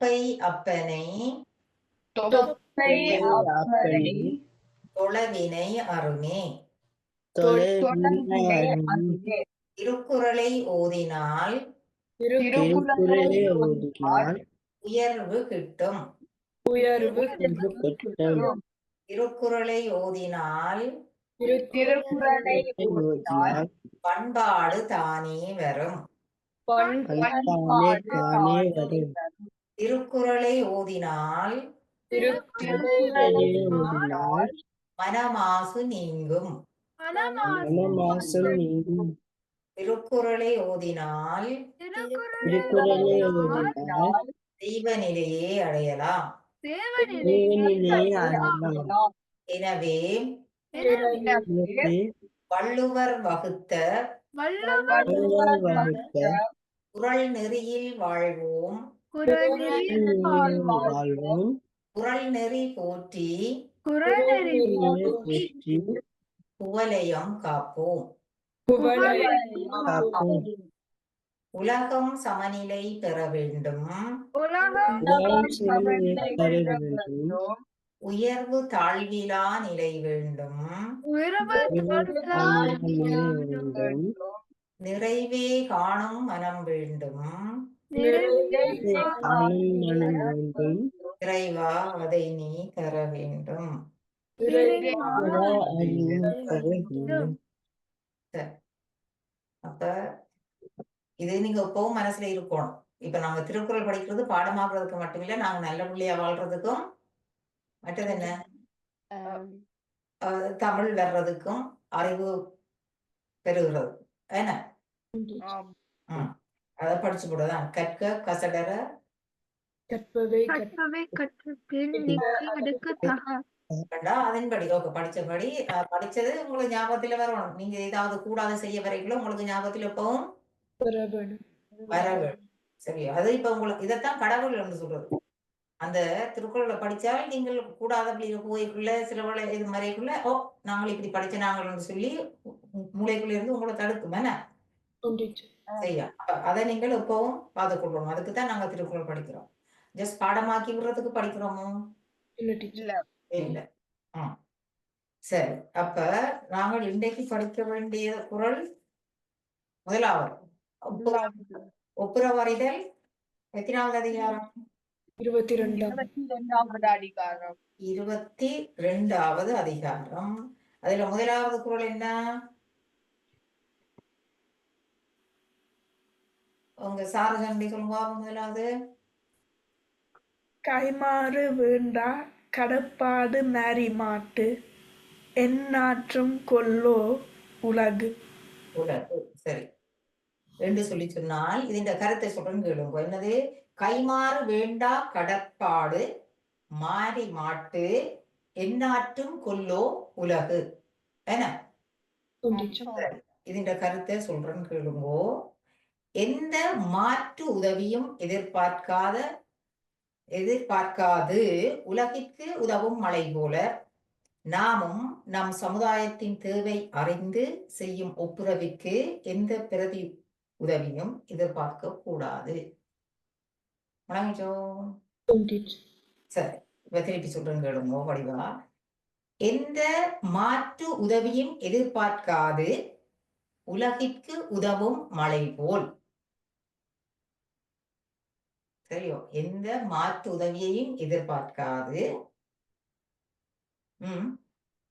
தொப்பை அப்பனை தொப்பை அப்பனை தொலைவினை அருமே தொலைவினை அருமே திருக்குறளை ஓதினால் திருக்குறளை ஓதினால் உயர்வு கிட்டும். உயர்வு கிட்டும். திருக்குறளை ஓதினால் திருக்குறளை ஓதினால் பண்பாடு தானே வரும். பண்பாடு தானே வரும். திருக்குறளை ஓதினால் மனமாசு நீங்கும். திருக்குறளை ஓதினால் திருக்குறளை ஓதினால் தெய்வ நிலையை அடையலாம். எனவே வள்ளுவர் வகுத்த வள்ளுவர் வகுத்த குறள் நெறியில் வாழ்வோம். குறள் நெறி போற்றி. போற்றி. குவலயம் காப்போம். காப்போம். உலகம் சமநிலை பெற வேண்டும். உயர்வு தாழ்விலா நிலை வேண்டும். வேண்டும். நிறைவே காணும் மனம் வேண்டும். இறைவா அதை நீ தர வேண்டும். அப்ப இது நீங்க எப்பவும் மனசுல இருக்கணும். இப்ப நாங்க திருக்குறள் படிக்கிறது பாடமாக்குறதுக்கு மட்டுமில்ல நாங்க நல்ல பிள்ளையா வாழ்றதுக்கும் மற்றது என்ன? தமிழ் வர்றதுக்கும் அறிவு பெறுகிறது. என்ன. அதை படிச்சு போடுதான் கற்க கசடர கற்பவை கற்பவை அதன்படி ஓகே படிச்சபடி படிச்சது உங்களுக்கு ஞாபகத்துல வரணும். நீங்க ஏதாவது கூடாது செய்ய வரைக்குள்ள உங்களுக்கு ஞாபகத்துல எப்பவும் கற்பவன் வர வேண்டும் சரியா அது இப்ப உங்களுக்கு இதைத்தான் கடவுள் என்று சொல்றது. அந்த திருக்குறளை படிச்சால் நீங்கள் கூடாதபடி போய்க்குள்ள சில வேளை இது மறைக்குள்ள ஓ நாங்கள் இப்படி படிச்ச நாங்கள்னு சொல்லி மூளைக்குள்ள இருந்து உங்களை தடுக்கும் என்ன? அதை நீங்கள் எப்பவும் பார்த்து கொள்ளணும். அதுக்கு தான் நாங்க திருக்குறள் படிக்கிறோம். ஜஸ்ட் பாடமாக்கி விடுறதுக்கு படிக்கிறோமோ? இல்ல ம் சரி. அப்ப நாங்கள் இன்றைக்கு படிக்க வேண்டிய குறள் முதலாவது. ஒப்புர- ஒப்புரவறிதல். எத்தனாவது அதிகாரம்? இருபத்தி ரெண்டாம் இருபத்தி ரெண்டாவது அதிகாரம். அதுல முதலாவது குறள் என்ன? உங்க சாரதண்டிகள் முதலாவது கைமாறு வேண்டா கடப்பாடு மாட்டு எந்நாற்றும் கொல்லோ உலகு. உலகு சரி. என்று சொல்லி சொன்னால் இதின் கருத்தை சொல்றேன் கேளுங்க. என்னது? கைமாறு வேண்டா கடப்பாடு மாறி மாட்டு என்னாற்றும் கொல்லோ உலகு. என்ன இதின் கருத்தை சொல்றேன் கேளுங்கோ. எந்த மாற்று உதவியும் எதிர்பார்க்காத எதிர்பார்க்காது. உலகிற்கு உதவும் மழை போல நாமும் நம் சமுதாயத்தின் தேவை அறிந்து செய்யும் ஒப்புரவிற்கு எந்த பிரதி உதவியும் எதிர்பார்க்க கூடாது சரி இப்ப திருப்பி சொல்றேன் கேளுங்க வடிவா. எந்த மாற்று உதவியும் எதிர்பார்க்காது. உலகிற்கு உதவும் மழை போல். சரியோ எந்த மாற்று உதவியையும் எதிர்பார்க்காது. உம்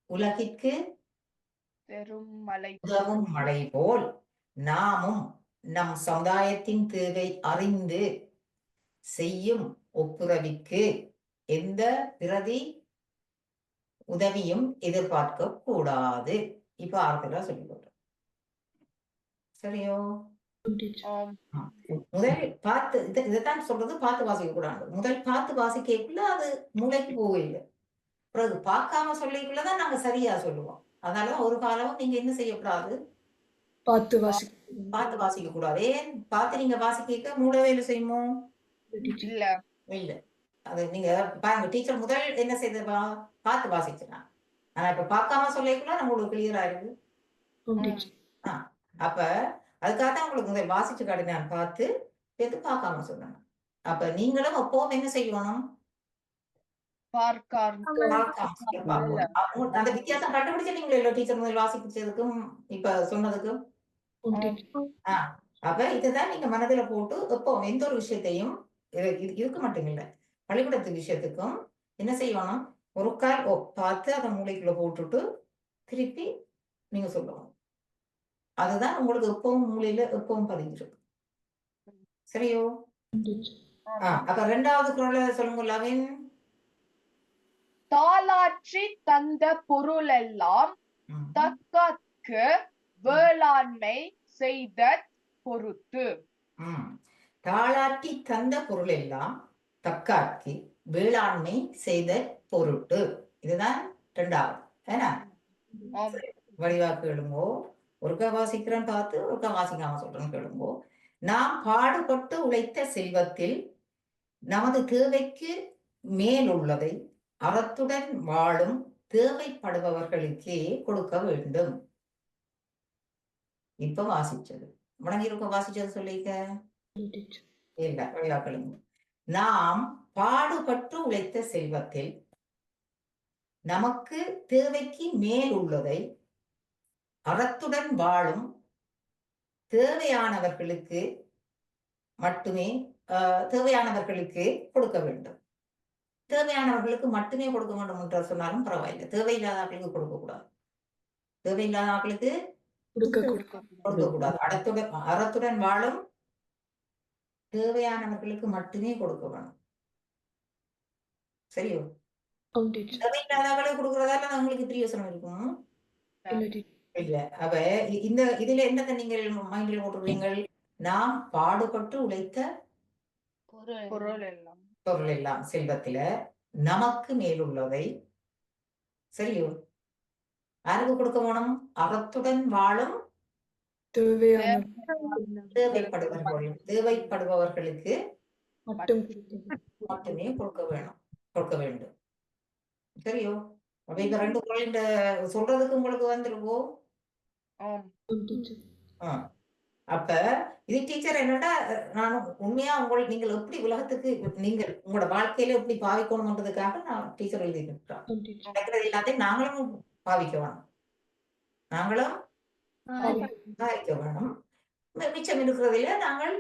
உலகிற்கு பெரும் மலை உதவும் மழை போல். நாமும் நம் சமுதாயத்தின் தேவை அறிந்து செய்யும் ஒப்புரவிற்கு எந்த பிரதி உதவியும் எதிர்பார்க்க கூடாது இப்ப ஆறுதலா சொல்லி சரியோ? முதல் பார்த்து இத இதைத்தான் சொல்றது பார்த்து வாசிக்க கூடாது. முதல் பார்த்து வாசிக்கக்குள்ள அது மூளைக்கு போகல பிறகு பார்க்காம சொல்லிக்குள்ளதான் நாங்க சரியா சொல்லுவோம். அதனாலதான் ஒரு காலமும் நீங்க என்ன செய்யக்கூடாது? பார்த்து வாசி பார்த்து வாசிக்க கூடாது ஏன் பார்த்து நீங்க வாசிக்க வேலை செய்யுமோ? இல்ல. இல்ல. அது நீங்க பாருங்க டீச்சர் முதல் என்ன செய்த பார்த்து வாசிச்சுனா ஆனா இப்ப பார்க்காம சொல்லிக்குள்ள நம்மளுக்கு கிளியரா இருக்கு அப்ப அதுக்காக தான் உங்களுக்கு முதல் வாசிச்சு காட்டினான் பார்த்து எது பார்க்காம சொன்னாங்க. அப்ப நீங்களும் எப்பவும் என்ன செய்யணும்? அந்த வித்தியாசம் கண்டுபிடிச்ச நீங்களே டீச்சர் முதல் வாசிப்பிச்சதுக்கும் இப்ப சொன்னதுக்கும் அப்ப இதுதான் நீங்க மனதுல போட்டு எப்போ எந்த ஒரு விஷயத்தையும் இதுக்கு மட்டும் இல்ல பள்ளிக்கூடத்து விஷயத்துக்கும் என்ன செய்யணும்? ஒரு கால் பார்த்து அதை மூளைக்குள்ள போட்டுட்டு திருப்பி நீங்க சொல்லணும். அதுதான் உங்களுக்கு எப்பவும் மூளையில எப்பவும் பதிஞ்சிருக்கு சரியோ? அப்ப ரெண்டாவது குரலை சொல்லுங்க லவின். தாளாற்றி தந்த பொருளெல்லாம் ம். தக்கற்கு வேளாண்மை செய்த பொறுத்து. தாளாட்டி தந்த பொருள் எல்லாம் தக்காக்கி வேளாண்மை செய்த பொருட்டு. இதுதான் ரெண்டாவது ஏன்னா? ஆம். வடிவாக்கு எழுங்கோ ஒருக்கா வாசிக்கிறேன் பார்த்து ஒருக்கா வாசிக்காம சொல்றேன் கேளுங்கோ. நாம் பாடுபட்டு உழைத்த செல்வத்தில் நமது தேவைக்கு மேல் உள்ளதை அறத்துடன் வாழும் தேவைப்படுபவர்களுக்கே கொடுக்க வேண்டும். இப்ப வாசிச்சது. முடங்கி இருக்க வாசிச்சது சொல்லிக்க. இல்ல நாம் பாடுபட்டு உழைத்த செல்வத்தில் நமக்கு தேவைக்கு மேல் உள்ளதை அறத்துடன் வாழும் தேவையானவர்களுக்கு மட்டுமே தேவையானவர்களுக்கு கொடுக்க வேண்டும். தேவையானவர்களுக்கு மட்டுமே கொடுக்க வேண்டும் என்று சொன்னாலும் பரவாயில்லை. தேவையில்லாதவர்களுக்கு கொடுக்க கூடாது. தேவையில்லாதவர்களுக்கு கொடுக்க கூட கொடுக்க கூடாது. அடத்துடன் அறத்துடன் வாழும் தேவையானவர்களுக்கு மட்டுமே கொடுக்க வேணும். சரியோ? தேவையில்லாதவர்களுக்கு கொடுக்கறதால அவங்களுக்கு பிரியோசனம் இருக்கும். இல்ல. இ- இந்த இதுல என்னத்தை நீங்கள் மைண்ட்ல போட்டுருவீங்கள் நாம் பாடுபட்டு உழைத்த பொருள் எல்லாம். பொருள் எல்லாம் செல்வத்தில நமக்கு மேலுள்ளதை சரியோ? யாருக்கு கொடுக்க வேணும்? அறத்துடன் வாழும் தேவைப்படுபவர்கள் தேவைப்படுபவர்களுக்கு மட்டும் கொடுக்க மட்டுமே கொடுக்க வேணும். கொடுக்க வேண்டும். சரியோ? அப்ப இப்ப ரெண்டு குரல் இந்த சொல்றதுக்கு உங்களுக்கு வந்துருவோ ஆம் உண்டு டீச்சர் ஆ. அப்ப இது டீச்சர் என்னடா நான் உண்மையா உங்கள் நீங்கள் எப்படி உலகத்துக்கு நீங்கள் உங்களோட வாழ்க்கையில எப்படி பாவிக்கணும்ன்றதுக்காக நான் டீச்சர் எழுதிக்கிட்டோம் எல்லாத்தையும் நாங்களும் பாவிக்க வேணும். நாங்களும் பாவிக்க வேணும். மிச்சம் இருக்கிறதுல நாங்கள்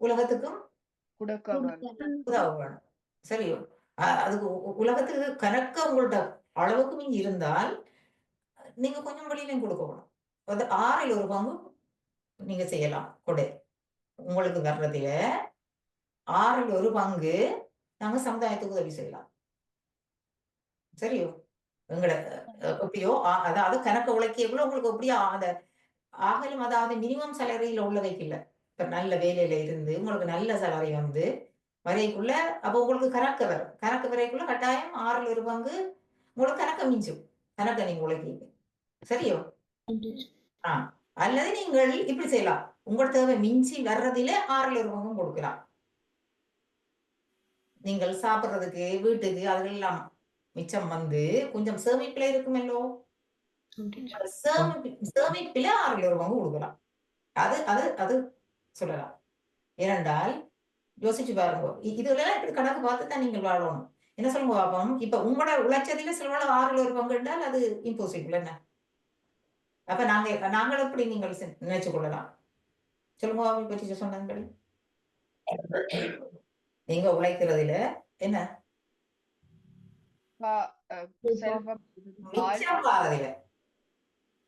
உலகத்துக்கும் உதவ வேணும். சரியோ? அதுக்கு உலகத்துக்கு கணக்க உங்கள்ட்ட அளவுக்கு மிஞ்சி இருந்தால் நீங்க கொஞ்சம் வெளியிலையும் கொடுக்க வேணும். அது ஆறில் ஒரு பங்கு நீங்க செய்யலாம். கொடை. உங்களுக்கு வர்றதுல ஆறில் ஒரு பங்கு நாங்க சமுதாயத்துக்கு உதவி செய்யலாம். சரியோ? எங்களை எப்படியோ ஆ- அதாவது கணக்கு உழைக்கக்குள்ள உங்களுக்கு எப்படியோ அந்த ஆகலும் அதாவது மினிமம் சேலரியில உள்ளதைக்கு இல்லை. இப்ப நல்ல வேலையில இருந்து உங்களுக்கு நல்ல சேலரி வந்து வரைக்குள்ள அப்ப உங்களுக்கு கணக்கு வரும். கணக்கு வரைக்குள்ள கட்டாயம் ஆறில் ஒரு பங்கு உங்களுக்கு கணக்க மிஞ்சும். கணக்க நீங்க உழைக்கீங்க சரியோ? உண்டு டீச்சர் அல்லது நீங்கள் இப்படி செய்யலாம். உங்களோட தேவை மிஞ்சி வர்றதில ஆறில் ஒரு பங்கும் கொடுக்கலாம். நீங்கள் சாப்பிடுறதுக்கு வீட்டுக்கு அதெல்லாம் மிச்சம் வந்து கொஞ்சம் சேமிப்புல இருக்குமல்லோ சேமிப்பில ஆறில் ஒரு பங்கு கொடுக்கலாம். அது அது அது சொல்லலாம். ஏனென்றால் யோசிச்சு பாருங்க. இதுல இப்படி கணக்கு பார்த்து தான் நீங்கள் வாழணும். என்ன சொல்லுங்க பாப்போம்? இப்ப உங்களோட உழைச்சதில சில ஆறில் ஒரு பங்கு என்றால் அது இம்பாசிபிள் என்ன? அப்ப நாங்க நாங்கள் எப்படி நீங்கள் நினைச்சு கொள்ளலாம். சொல்லுங்க பாப்போம் பற்றி சொன்னாங்க நீங்க உழைக்கிறதுல என்ன?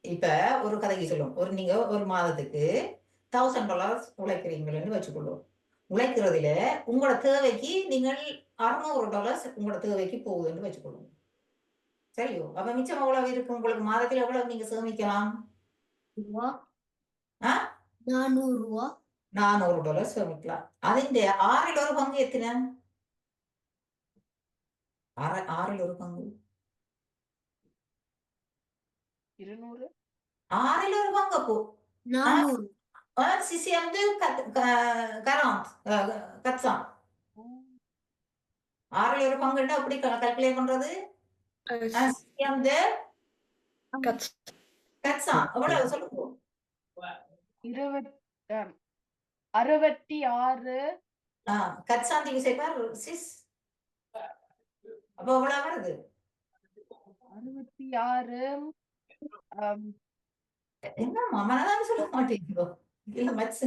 இப்ப ஒரு கதைக்கு சொல்லுவோம். ஒரு நீங்க ஒரு மாதத்துக்கு தௌசண்ட் டாலர்ஸ் உழைக்கிறீங்கன்னு வச்சுக்கொள்வோம். உழைக்கிறதுல உங்களோட தேவைக்கு நீங்கள் அறுநூறு டாலர்ஸ் உங்களோட தேவைக்கு போகுதுன்னு வச்சுக்கொள்வோம். சரியோ அப்ப மிச்சம் எவ்வளவு இருக்கு உங்களுக்கு மாதத்துல எவ்வளவு நீங்க சேமிக்கலாம் ரூபா ஆ? நானூறு ரூபா நானூறு டாலர் சேமிக்கலாம் അതിന്റെ ആറിൽ ഒരു പങ്ക് എത്തിന ആറ് ആറിൽ ഒരു പങ്ക് இருநூறு ആറിൽ ഒരു പങ്ക് അപ്പോ நானூறு സിസി എന്ത് കറാന്ത് കത്സാം ஆறில் ஒரு பங்கு அப்படி கால்குலேட் பண்றது அறுபத்தி ஆறு ஆ, கச்சாந்திக்கு செய்வார் சிஸ் அப்போ எவ்வளவு வருது? அறுபத்தி ஆறு என்ன மனதான் சொல்ல மாட்டேங்கிறோ இல்ல மச்சு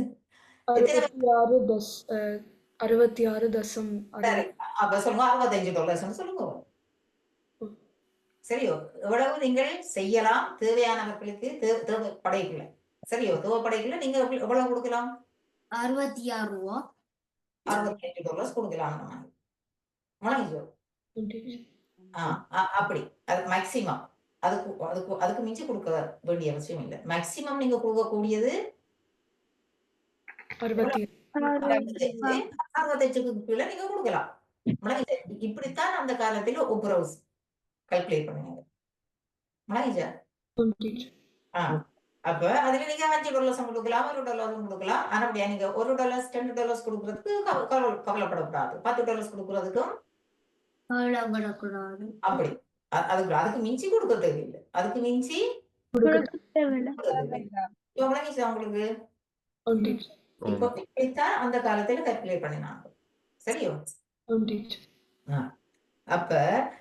அறுபத்தி ஆறு தஸ் அஹ், அறுபத்தி ஆறு தசம் அப்ப சொல்லுங்க அறுபத்தஞ்சு டாலர்ஸ் சொல்லுங்க சரியோ? எவ்வளவு நீங்கள் செய்யலாம். தேவையானவர்களுக்கு தே- தேவைப்படைக்குள்ள சரியோ? தேவைப்படைக்குள்ள நீங்க எவ்வளவு கொடுக்கலாம்? அறுபத்தி ஆறு ரூபா அறுபத்தி அஞ்சு டாலர்ஸ் கொடுக்கலாம் நம்ம அ- அப்படி. அது மேக்சிமம் அதுக்கு அதுக்கு அதுக்கு மிஞ்சி கொடுக்க வேண்டிய அவசியம் இல்லை. மேக்சிமம் நீங்க கொடுக்கக்கூடியது அறுபத்தி அறுபத்தஞ்சு அறுபத்தஞ்சுக்கு கீழே நீங்க கொடுக்கலாம். இப்படித்தான் அந்த காலத்துல ஒப்புரவு கல்குலேட் பண்ணுங்க முழங்கிச்சா ஆ. அப்ப அதுல நீங்க அஞ்சு டாலர்ஸ் கொடுக்கலாம் ஒரு டாலர்ஸ் கொடுக்கலாம். ஆனா அப்படியா? நீங்க ஒரு டாலர்ஸ் ரெண்டு டாலர்ஸ் கொடுக்கறதுக்கு கவ- கவலை- கவலைப்படக்கூடாது. பத்து டாலர்ஸ் கொடுக்கறதுக்கும் அப்படி. அதுக்கு அதுக்கு மிஞ்சி கொடுக்க தேவையில்லை அதுக்கு மிஞ்சி உங்களுக்கு? இப்போ இப்படித்தான் அந்த காலத்துல கல்குலேட் பண்ணினாங்க. சரியோ? அப்ப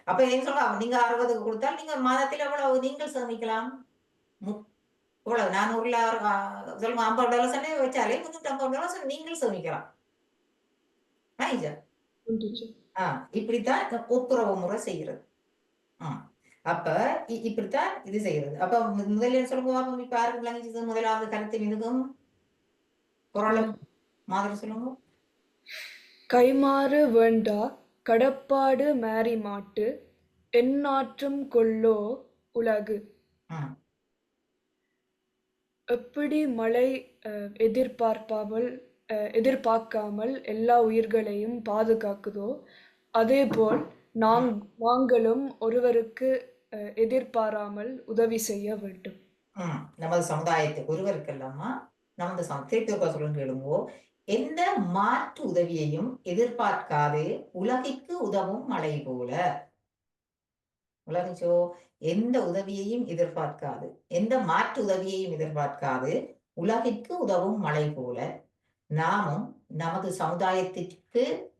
அப்ப என்ன சொல்லுவாங்க நீங்க அறுபதுக்கு கொடுத்தால் நீங்க மாதத்துல எவ்வளவு நீங்கள் சேமிக்கலாம்? நானூறுல ஆறு- ஆ, சொல்லுங்க ஐம்பது டாலர்ஸ் வச்சாலே முன்னூத்தி ஐம்பது டாலர்ஸ் நீங்கள் சேமிக்கலாம். ஆ இப்படித்தான் இந்த ஒப்புரவு முறை செய்கிறது. ஆ அப்ப இப்படித்தான் இது செய்யறது அப்ப முதல்ல சொல்லுங்க பாப்போம் இப்ப யாருக்கு விளங்கிச்சது முதலாவது கருத்து இதுக்கும் குரல் மாதிரி சொல்லுங்க. கைமாறு வேண்டா கடப்பாடு மாறி மாட்டு எந்நாற்றும் கொல்லோ உலகு. எப்படி மழை எதிர்பார்ப்பாமல் எதிர்பார்க்காமல் எல்லா உயிர்களையும் பாதுகாக்குதோ அதேபோல் நாங் நாங்களும் ஒருவருக்கு எதிர்பாராமல் உதவி செய்ய வேண்டும். நமது சமுதாயத்துக்கு ஒருவருக்கெல்லாமா நமது சம திருப்பி ஒருக்கா சொல்லுங்க கேளுங்கோ. எந்த மாற்று உதவியையும் எதிர்பார்க்காது உலகிற்கு உதவும் மழை போல. உலகிச்சோ எந்த உதவியையும் எதிர்பார்க்காது. எந்த மாற்று உதவியையும் எதிர்பார்க்காது. உலகிற்கு உதவும் மழை போல. நாமும் நமது சமுதாயத்திற்கு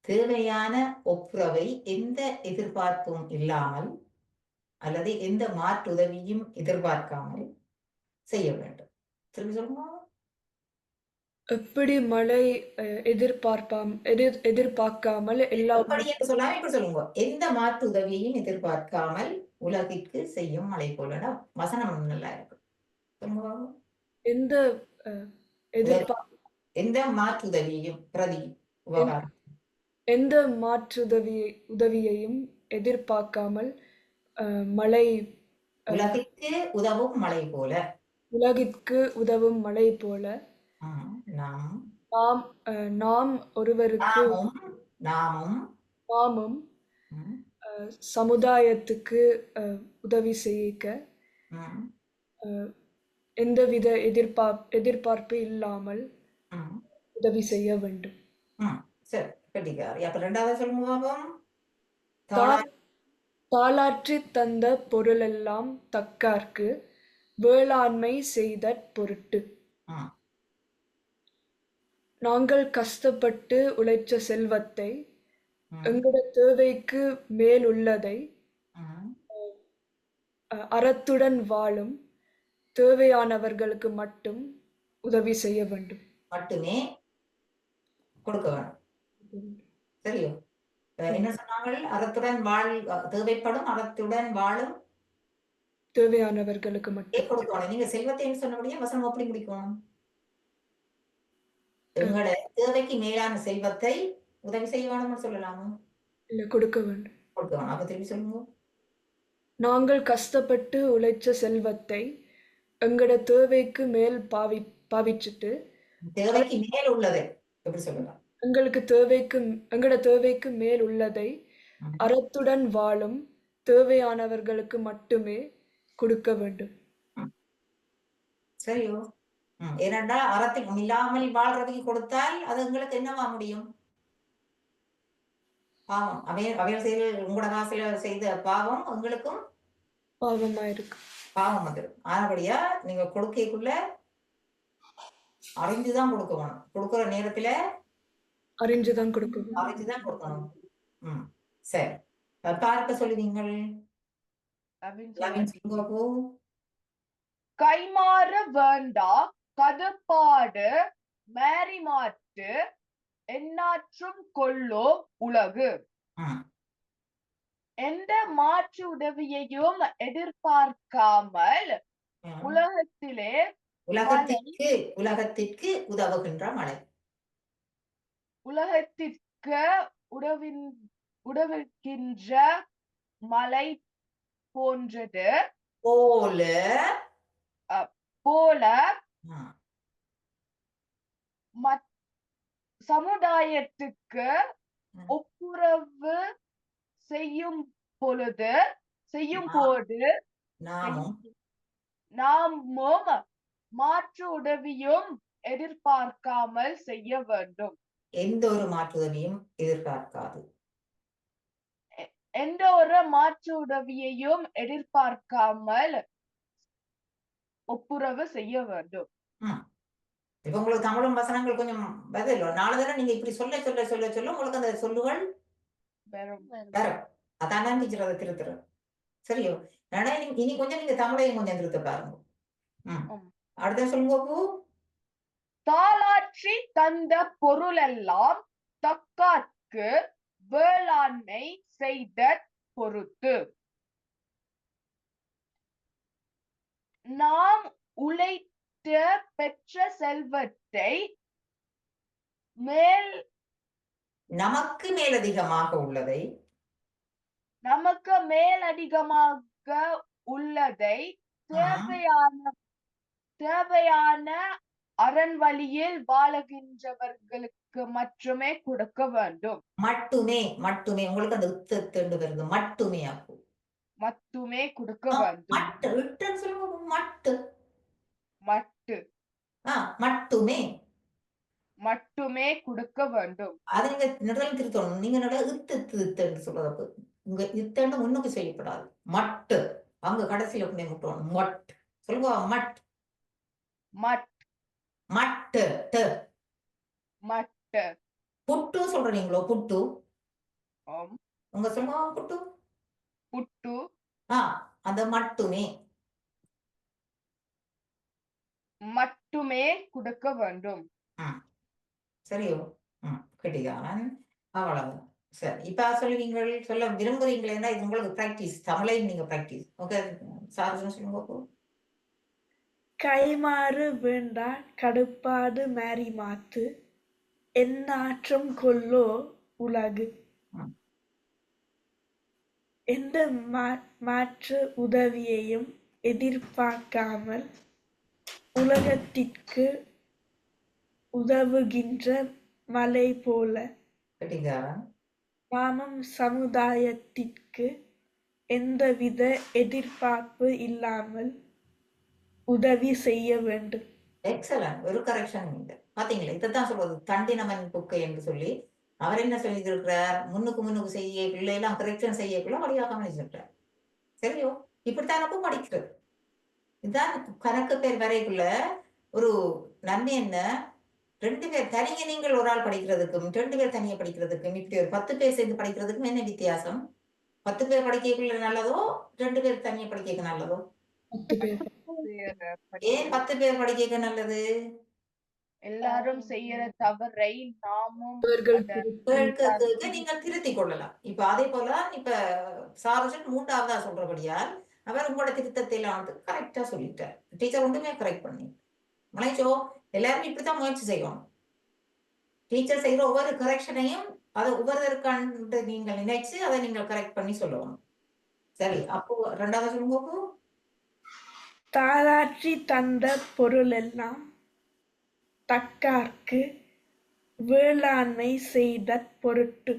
தேவையான ஒப்புரவை எந்த எதிர்பார்ப்பும் இல்லாமல் அல்லது எந்த மாற்று உதவியும் எதிர்பார்க்காமல் செய்ய வேண்டும். திரும்பி சொல்லுங்க. எப்படி மழை எதிர்பார்ப்பாம் எதிர் எதிர்பார்க்காமல் எல்லா சொல்லாம இப்படி சொல்லுங்க எந்த மாற்று உதவியையும் எதிர்பார்க்காமல் உலகிற்கு செய்யும் மழை போலனா வசனம் நல்லா இருக்கு. எந்த அஹ், எதிர்பா எந்த மாற்று உதவியையும் பிரதி எந்த மாற்றுதவி உதவியையும் எதிர்பார்க்காமல் மழை உலகிற்கு உதவும் மழை போல. உலகிற்கு உதவும் மழை போல நாம் நாம் நாம் ஒருவருக்கு நாமும் நாமும் சமுதாயத்துக்கு உதவி செய்ய எந்தவித எதிர்பார்ப் எதிர்பார்ப்பு இல்லாமல் உதவி செய்ய வேண்டும். சரி கட்டிக்காரி அப்ப ரெண்டாவது சொல்லுங்க பாப்போம் தா- தாழ- தாளாற்றித் தந்த பொருளெல்லாம் தக்கார்க்கு வேளாண்மை செய்தற் பொருட்டு. நாங்கள் கஷ்டப்பட்டு உழைச்ச செல்வத்தை எங்களோட தேவைக்கு மேல் உள்ளதை அறத்துடன் வாழும் தேவையானவர்களுக்கு மட்டும் உதவி செய்ய வேண்டும். மட்டுமே கொடுக்க வேணும் சரியோ? என்ன சொன்னாங்க அறத்துடன் வாழ் தேவைப்படும் அறத்துடன் வாழும். தேவையானவர்களுக்கு மட்டும். கொடுக்கணும் நீங்க செல்வத்தைன்னு சொன்னபடியே வசனம் எப்படி முடிக்கணும் எங்களோட தேவைக்கு மேலான செல்வத்தை உதவி செய்ய வேணும்னு சொல்லலாமோ? இல்லை கொடுக்க வேண்டும். கொடுக்க வேணும். அப்ப திருப்பி சொல்லுங்க. நாங்கள் கஷ்டப்பட்டு உழைச்ச செல்வத்தை எங்களோட தேவைக்கு மேல் பாவி பாவிச்சுட்டு தேவைக்கு மேல் உள்ளது எப்படி சொல்லலாம்? எங்களுக்கு தேவைக்கு எங்களோட தேவைக்கு மேல் உள்ளதை. அறத்துடன் வாழும் தேவையானவர்களுக்கு மட்டுமே கொடுக்க வேண்டும். சரியோ. ம், ஏனென்றா அறத்தில் இல்லாமல் வாழ்றதுக்கு கொடுத்தால் அது உங்களுக்கு என்னவா முடியும்? பாவம். அவைய அவையல் செய்த உங்களோட காசுல செய்த பாவம் உங்களுக்கும் பாவமா இருக்கு. பாவம் வந்துடும் ஆனபடியா நீங்க கொடுக்கைக்குள்ள அறிந்துதான் கொடுக்க வேணும் கொடுக்குற நேரத்துல அறிஞ்சுதான் கொடுக்கணும். அறிஞ்சுதான் கொடுக்கணும். ம். சரி. பார்க்க. சொல்லுங்க. அப்போ கைமாற வேண்டா. கதுப்பாடு மேரி மாட்டு எண்ணாற்றும் கொள்ளோ உலகு எந்த மாற்று உதவியையும் எதிர்பார்க்காமல். உலகத்திலே உலகத்திற்கு உலகத்திற்கு உதவுகின்ற மழை உலகத்திற்கு உதவின் உதவுகின்ற மலை போன்றது. போல. போல சமுதாயத்துக்கு. ஒப்புரவு செய்யும் பொழுது செய்யும். போது நாமும் மாற்று உதவியும் எதிர்பார்க்காமல் செய்ய வேண்டும் எந்த ஒரு மாற்றுதவியும் எதிர்பார்க்காது எந்த ஒரு மாற்று உதவியையும் எதிர்பார்க்காமல் ஒப்புரவு செய்ய வேண்டும் இப்ப உங்களுக்கு தமிழும் வசனங்கள் கொஞ்சம் பதில் நாலு தடவை நீங்க இப்படி சொல்ல சொல்ல சொல்ல சொல்ல உங்களுக்கு அந்த சொல்லுகள் வரும். அதான் டீச்சர் அதை திருத்துறேன் சரியோ? ஆனா இனி- கொஞ்சம் நீங்க தமிழையும் கொஞ்சம் திருத்த பாருங்க. அடுத்த சொல்லுங்க பூ தாளாற்றி தந்த பொருளெல்லாம் தக்காற்கு வேளாண்மை செய்த பொறுத்து நாம் உழைத்த பெற்ற செல்வத்தை மேல் நமக்கு மேலதிகமாக உள்ளதை நமக்கு மேலதிகமாக உள்ளதை தேவையான தேவையான அரண் வழியில் வாழுகின்றவர்களுக்கு மட்டுமே கொடுக்க வேண்டும். மட்டுமே மட்டுமே. உங்களுக்கு அந்த உத்தத்துண்டு வருது. மட்டுமே அப்போ. மட்டுமே கொடுக்க வேண்டும். மட்டு சொல்லுங்க மட்டு. மட்டுமே. மட்டுமே கொடுக்க வேண்டும். அது நீங்க நடுவில் திருத்தணும். நீங்க நடுவில் இத்து சொல்றது உங்க இத்தன்னு முன்னுக்கு செய்யப்படாது. மட்டு. அங்க கடைசியில கொண்டு முட்டணும் மட். சொல்லுங்க மட். மட். மட்டு. மட்டு. புட்டு சொல்றீங்களோ புட்டு. உங்க சொல்லுங்க புட்டு. புட்டு. ஆ அந்த மட்டுமே. மட்டுமே கொடுக்க வேண்டும். சரியோ? கெட்டிதான் அவ்வளவு சரி இப்ப சொல்லுவீங்கள் சொல்ல விரும்புறீங்களேன்னா இது உங்களுக்கு பிராக்டிஸ் தமிழையும் நீங்க பிராக்டிஸ் ஓகே சார் சொல்லுங்க. கைமாறு வேண்டா கடுப்பாடு மேரி மாத்து எந்நாற்றம் கொல்லோ உலகு. எந்த மா- மாற்று உதவியையும் எதிர்பார்க்காமல் உலகத்திற்கு உதவுகின்ற மலை போல. நாமும் சமுதாயத்திற்கு எந்தவித எதிர்பார்ப்பு இல்லாமல் உதவி செய்ய வேண்டும். எக்ஸலன்ட் ஒரு கரெக்ஷன் பாத்தீங்களா? இதைத்தான் சொல்றது. தண்டினமன் புக்கை என்று சொல்லி அவர் என்ன சொல்லியிருக்கிறார்? முன்னுக்கு முன்னுக்கு செய்ய பிள்ளையெல்லாம் கரெக்ஷன் செய்யக்குள்ள வழியாகாம சொல்றார். சரியோ? இப்படித்தான் படிக்கிறது. இதுதான் கணக்கு பேர் வரைக்குள்ள ஒரு நன்மை என்ன? ரெண்டு பேர் தனிங்க நீங்கள் ஒரு ஆள் படிக்கிறதுக்கும் ரெண்டு பேர் தனியா படிக்கிறதுக்கும் இப்படி ஒரு பத்து பேர் சேர்ந்து படிக்கிறதுக்கும் என்ன வித்தியாசம்? பத்து பேர் படிக்கக்குள்ள நல்லதோ ரெண்டு பேர் தனியா படிக்க நல்லதோ? ஏன் பத்து பேர் படிக்க நல்லது? எல்லாரும் செய்யற தவறை நாமும் நீங்கள் திருத்திக் கொள்ளலாம். இப்ப அதே போல இப்ப சாரஜன் மூன்றாவதா சொல்றபடியால் அவர் உங்களோட திருத்தத்தை எல்லாம் வந்து கரெக்டா சொல்லிட்டார். டீச்சர் ஒன்றுமே கரெக்ட் பண்ணி முளைச்சோ எல்லாரும் இப்படித்தான் முயற்சி செய்யணும் டீச்சர் செய்யற ஒவ்வொரு கரெக்ஷனையும் அதை ஒவ்வொருவருக்காண்டு நீங்கள் நினைச்சு அதை நீங்கள் கரெக்ட் பண்ணி சொல்லணும். சரி அப்போ ரெண்டாவது சொல்லுங்க. தாராற்றி தந்த பொருளெல்லாம் தக்கார்க்கு வேளாண்மை செய்த பொருட்டு.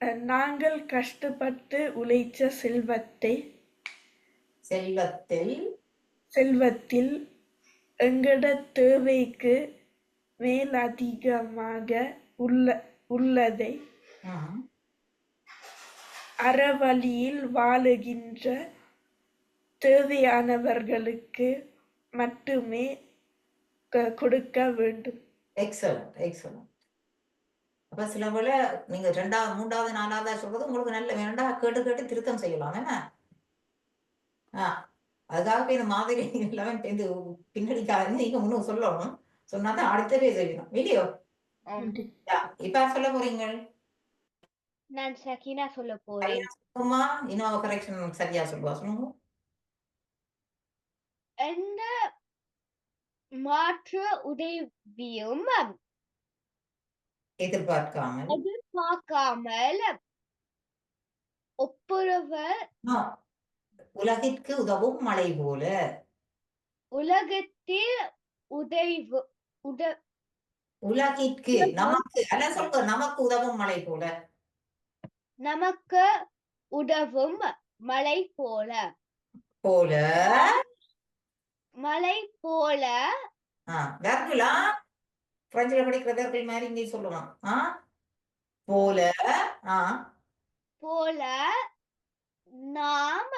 நாங்கள் கஷ்டப்பட்டு உழைச்ச செல்வத்தை செல்வத்தில் செல்வத்தில் எங்கட தேவைக்கு மேலதிகமாக உள்ள உள்ளதை அறவழியில் வாழுகின்ற தேவையானவர்களுக்கு மட்டுமே கொடுக்க வேண்டும். எக்ஸலண்ட் எக்ஸலண்ட் அப்ப சில வேளை நீங்க ரெண்டாவது மூன்றாவது நாலாவதா சொல்றது உங்களுக்கு நல்ல வேண்டா கேட்டு கேட்டு திருத்தம் செய்யலாம். என்ன? ஆ அதுக்காக இந்த மாதிரி எல்லாமே பின்னடிக்காக நீங்க முன்னும் சொல்லணும். சொன்னாதான் அடுத்தவே செய்யணும். இல்லையோ? இப்ப சொல்ல போறீங்க நான் சகினா சொல்ல போறேன். அம்மா இன்னும் கரெக்ஷன் சரியா சொல்லுவா சொல்லுங்க. எந்த மாற்று உதவியும் எதிர்பார்க்காமல் எதிர்பார்க்காமல் ஒப்புரவு ஆ, உலகிற்கு உதவும் மழை போல. உலகத்தில் உதவு உத உலகிற்கு நமக்கு அல்ல சொல்ற நமக்கு உதவும் மழை போல. நமக்கு உதவும் மலை போல. போல. மலை போல. ஆ வேர்களா பிரெஞ்சுல படிக்கிற வேர்கள் மாதிரி இங்கே சொல்லணும் ஆ? போல ஆ? போல நாம்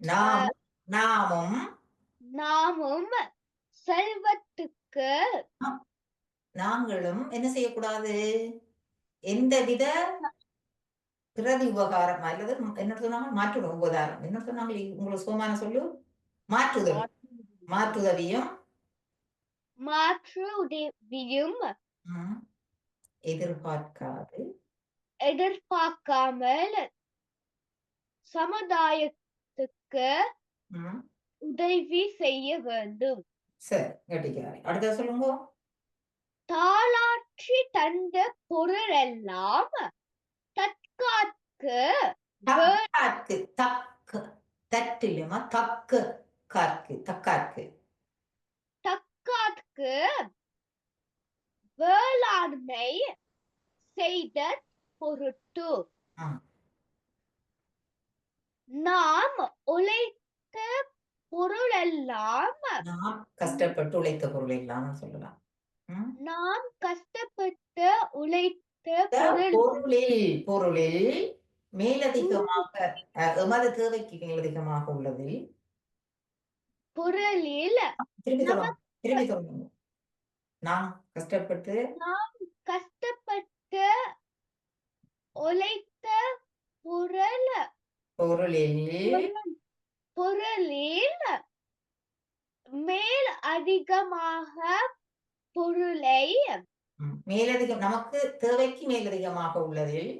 நாம் நாமும் நாமும் செல்வத்துக்கு நாங்களும் என்ன செய்யக்கூடாது? எந்தவித பிரதி உபகாரம் அல்லது என்ன சொன்னாங்க மாற்று உபகாரம். என்ன சொன்னாங்க உங்களுக்கு சுகமான சொல்லு. மாற்றுதல். மாற்றுதவியும் மாற்று உதவியும் எதிர்பார்க்காது. எதிர்பார்க்காமல் சமுதாயத்துக்கு உதவி செய்ய வேண்டும். அடுத்த சொல்லுங்க. தாளாற்றி தந்த பொருளெல்லாம் தற்காக்கு வே- தக்கார்க்கு தக்க. தட்டு இல்லையம்மா தக்க கார்க்கு தக்கார்க்கு தற்காக்கு வேளாண்மை செய்த பொருட்டு. நாம் உழைத்த பொருளெல்லாம் நாம் கஷ்டப்பட்டு உழைத்த பொருள் இல்லாம சொல்லலாம்? நாம் கஷ்டப்பட்டு உழைத்த பொருள். பொருளில் பொருளில் மேலதிகமாக எமது தேவைக்கு மேலதிகமாக உள்ளதில் பொருளில் திருப்பி சொல்லணும் திருப்பி சொல்லணும் நாம் கஷ்டப்பட்டு கஷ்டப்பட்டு உழைத்த பொருள் பொருளில் பொருளில் மேல் அதிகமாக பொருளை மேலதிகம் நமக்கு தேவைக்கு மேலதிகமாக உள்ளதில்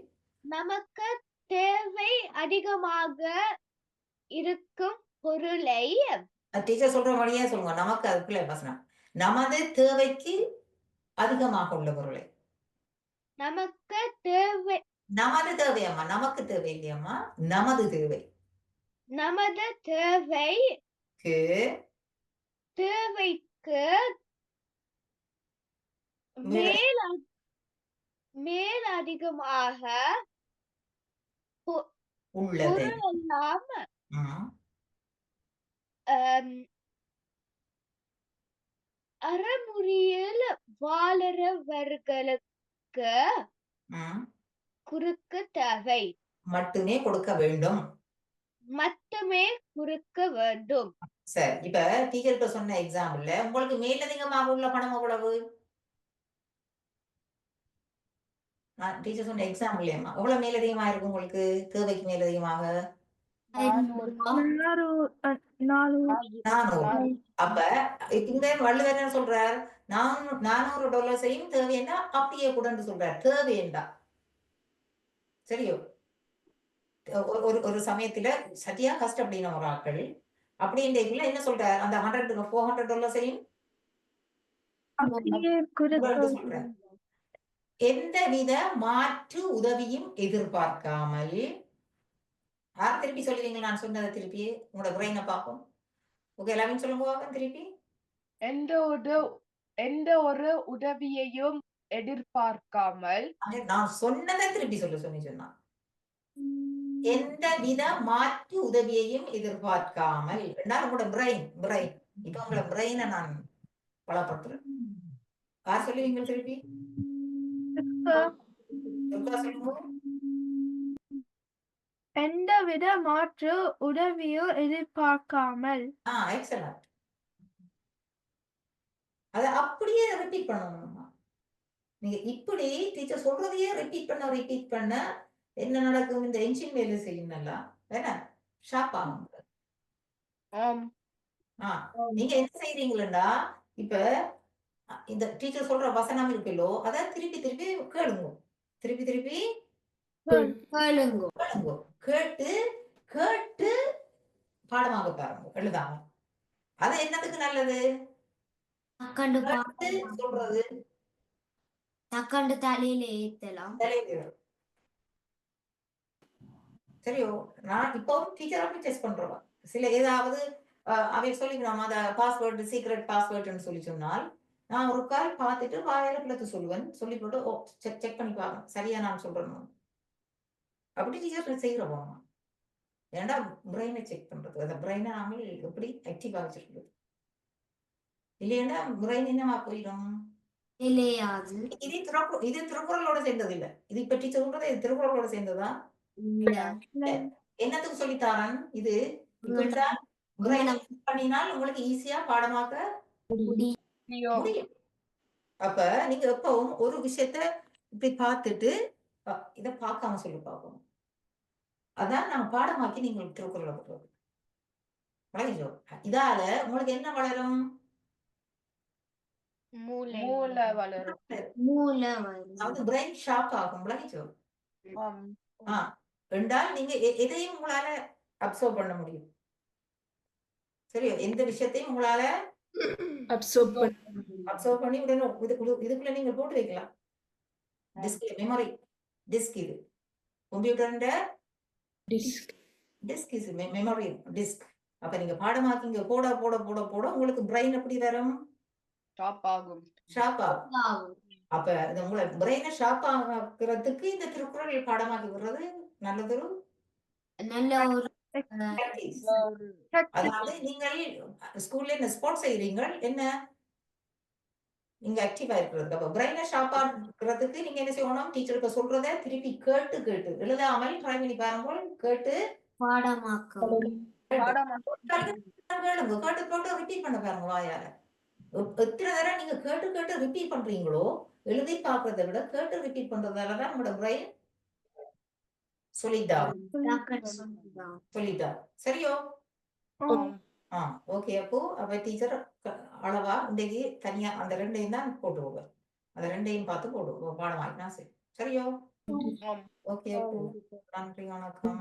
நமக்கு தேவை அதிகமாக இருக்கும் பொருளை டீச்சர் சொல்ற வழியே சொல்லுங்க. நமக்கு அதுக்குள்ள வசனம் நமது தேவைக்கு அதிகமாக உள்ள பொருளை. நமக்கு தேவை. நமது தேவையம்மா நமக்கு தேவை இல்லையம்மா நமது தேவை. நமது தேவை க்கு தேவைக்கு மேல- மேல் அதிகமாக உள்ளதை பொருள் எல்லாம் ம், ஆம், அறமுறையில் வாழறவர்களுக்கு குறுக்கு தேவை. மட்டுமே கொடுக்க வேண்டும். மட்டுமே குறுக்க வேண்டும். சரி இப்ப டீச்சர் இப்ப சொன்ன எக்ஸாம்பிள்ல உங்களுக்கு மேலதிகமாக உள்ள பணம் எவ்வளவு? டீச்சர் சொன்ன எக்ஸாம்பிள்லயம்மா எவ்வளவு மேலதிகமா இருக்கு உங்களுக்கு? தேவைக்கு மேலதிகமாக. அப்ப இங்க வள்ளுவர் என்ன சொல்றார்? நானூ- நானூறு டாலர்ஸையும் தேவைன்னா அப்படியே கூடன்னு சொல்றார். தேவையண்டா. சரியோ? ஒரு- ஒரு சமயத்துல சரியா கஷ்டப்படின ஒரு ஆட்கள் அப்படின்றதுக்குள்ள என்ன சொல்றார்? அந்த ஹண்ட்ரட் ஃபோர் ஹண்ட்ரட் டாலர்ஸையும் சொல்றார். எந்தவித மாற்று உதவியும் எதிர்பார்க்காமல் யார் திருப்பி சொல்லுவீங்க நான் சொன்னதை திருப்பி? உங்களோட பிரெயினை பார்ப்போம்? ஓகே எல்லாமே சொல்லுங்க திருப்பி. எந்த ஒரு எந்த ஒரு உதவியையும் எதிர்பார்க்காமல் நான் சொன்னதை திருப்பி சொல்ல சொல்லி சொன்னான் எந்த வித மாற்று உதவியையும் எதிர்பார்க்காமல். நான் உங்களோட பிரெயின் பிரெயின் இப்ப உங்களோட பிரெயினை நான் பலப்படுத்துறேன். யார் சொல்லுவீங்க திருப்பி? சொல்லுங்க. எந்தவித மாற்று உதவியோ எதிர்பார்க்காமல். ஆ எக்ஸலண்ட் அதை அப்படியே ரிப்பீட் பண்ணணும்மா நீங்க இப்படி டீச்சர் சொல்றதையே ரிப்பீட் பண்ண ரிப்பீட் பண்ண என்ன நடக்கும்? இந்த என்ஜின் வேலை செய்யும் நல்லா வேணா ஷாப் ஆகும். நீங்க என்ன செய்றீங்களா இப்ப இந்த டீச்சர் சொல்ற வசனம் இருக்குல்லோ அத திருப்பி திருப்பி கேளுங்க. திருப்பி திருப்பி கேளுங்க. கேளுங்க. கேட்டு கேட்டு பாடமாக பாருங்க. எழுதாம அது என்னதுக்கு நல்லது? சொல்றது. தக்கண்டு தலையில ஏத்தலாம். சரியோ? நான் இப்போ டீச்சர் அப்படி டெஸ்ட் பண்றவா. சில ஏதாவது அவை சொல்லிக்கணும். அந்த பாஸ்வேர்டு சீக்ரெட் பாஸ்வேர்டுன்னு சொல்லி சொன்னால் நான் ஒரு கால் பார்த்துட்டு வாயில பிள்ளைக்கு சொல்லுவேன். சொல்லி போட்டு ஓ செக் செக் பண்ணி பார்க்கணும். சரியா நான் சொல்றேன்? அப்படி டீச்சர் செய்யறோம் ஏன்டா பிரெயினை செக் பண்றது? அந்த பிரெயினை நாம எப்படி ஆக்டிவா வச்சிருக்கிறது? இல்லையா பிரெயின் என்னவா போயிடும்? நிலையாது இது திரு இது திருக்குறளோட சேர்ந்தது இல்ல. இது இப்ப டீச்சர் சொல்றது இது திருக்குறளோட சேர்ந்ததா? என்னத்துக்கு சொல்லித்தாரன் இது பண்ணினால் உங்களுக்கு ஈஸியா பாடமாக்க முடியும். அப்ப நீங்க எப்பவும் ஒரு விஷயத்த இப்படி பார்த்துட்டு இத பார்க்காம சொல்லி பார்க்கணும் அதான் நான் பாடமாக்கி நீங்க திருக்குறளை விடுறது வழங்கிச்சோ இதால உங்களுக்கு என்ன வளரும்? மூளை மூளை வளரும். மூளை வரும் அதாவது பிரெயின் ஷார்ப் ஆகும் விளங்கிச்சோ ஆம். ஆ என்றால் நீங்க எ- எதையும் உங்களால அப்சர்வ் பண்ண முடியும். சரியோ? எந்த விஷயத்தையும் உங்களால அப்சர்வ் பண்ண அப்சர்வ் பண்ணி உடனே இது- இது- இதுக்குள்ள நீங்க போட்டு வைக்கலாம். டிஸ்க் மெமரி டிஸ்க் இது. கம்ப்யூட்டர்ன்ற disk disk is memory disk அப்ப நீங்க பாடமாக்கிங்க போட போட போட போட உங்களுக்கு பிரெயின் எப்படி வரும்? டாப் ஆகும். ஷார்ப் ஆகும். அப்ப இந்த உங்களை பிரெயினை ஷார்ப் ஆகிறதுக்கு இந்த திருக்குறள் பாடமாக்கி விடுறது நல்லதொரு? நல்ல ஒரு. அதாவது நீங்கள் ஸ்கூல்ல என்ன ஸ்போர்ட்ஸ் செய்றீங்க என்ன? நீங்க ஆக்டிவா இருக்கிறது. அப்ப பிரெயினை ஷார்ப்பா இருக்கிறதுக்கு நீங்க என்ன செய்யணும்? டீச்சருக்கு சொல்றத திருப்பி கேட்டு கேட்டு. எழுதாமல் ட்ரை பண்ணி பாருங்க கேட்டு கேளுங்க. கேட்டு கேட்டு ரிப்பீட் பண்ண பாருங்க வாயால. எத்- எத்தனை தடவை நீங்க கேட்டு கேட்டு ரிப்பீட் பண்றீங்களோ எழுதி பார்க்கறத விட கேட்டு ரிப்பீட் பண்றதால தான் உங்களோட பிரெயின் சொல்லிதான். சொல்லிட்டா. சரியோ? ஆ ஓகே. அப்போ அப்ப டீச்சர் அளவா இன்றைக்கு தனியா அந்த ரெண்டையும் தான் போட்டு விடுவேன் அந்த ரெண்டையும் பார்த்து போடு பாடம் வாங்கினா சரி. சரியோ? ஓகே அப்போ. நன்றி வணக்கம்.